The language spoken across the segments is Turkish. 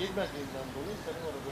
Bilmediğimden dolayı senin orada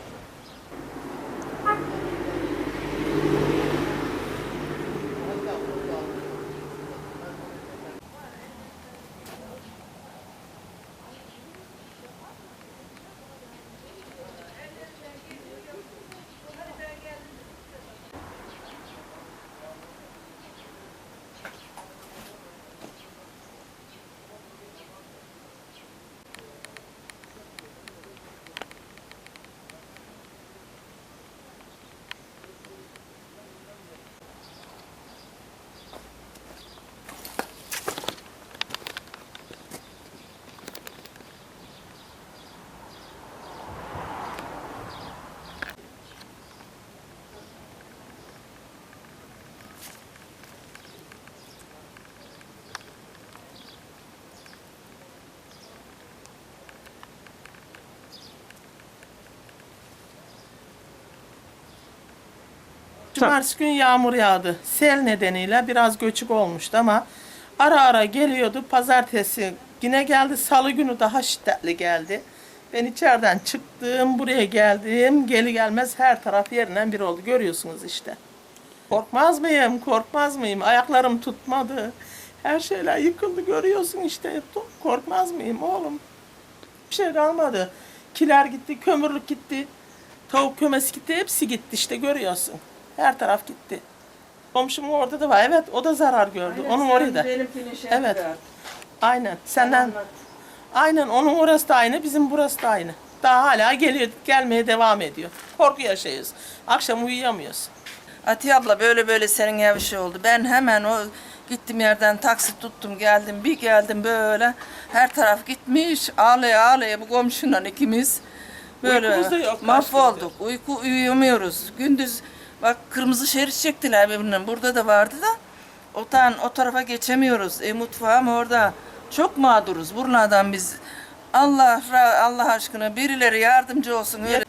Cumartesi gün yağmur yağdı. Sel nedeniyle biraz göçük olmuştu ama ara ara geliyordu. Pazartesi yine geldi. Salı günü daha şiddetli geldi. Ben içeriden çıktım, buraya geldim. Geli gelmez her taraf yerinden bir oldu. Görüyorsunuz işte. Korkmaz mıyım, korkmaz mıyım? Ayaklarım tutmadı. Her şeyler yıkıldı görüyorsun işte. Korkmaz mıyım oğlum? Bir şey kalmadı. Kiler gitti, kömürlük gitti. Tavuk kümesi gitti, hepsi gitti işte görüyorsun. Her taraf gitti. Komşum orada da var. Evet, o da zarar gördü. onun oraya da. Benimkini şey Evet. yapıyor. Aynen. Senden aynen onun orası da aynı, bizim burası da aynı. Daha hala geliyor, gelmeye devam ediyor. Korku yaşıyoruz. Akşam uyuyamıyoruz. Atiye abla böyle böyle senin ev işi oldu. Ben hemen o gittim yerden taksi tuttum geldim. Bir geldim böyle her taraf gitmiş. Ağlaya ağlaya bu komşunla ikimiz. Böyle Uykumuz da yok mahvolduk. Uyku uyuyamıyoruz. Gündüz bak kırmızı şerit çektiler birbirinden. Burada da vardı da. O, tan, o tarafa geçemiyoruz. E mutfağım orada. Çok mağduruz buralardan biz. Allah Allah aşkına birileri yardımcı olsun. Öyle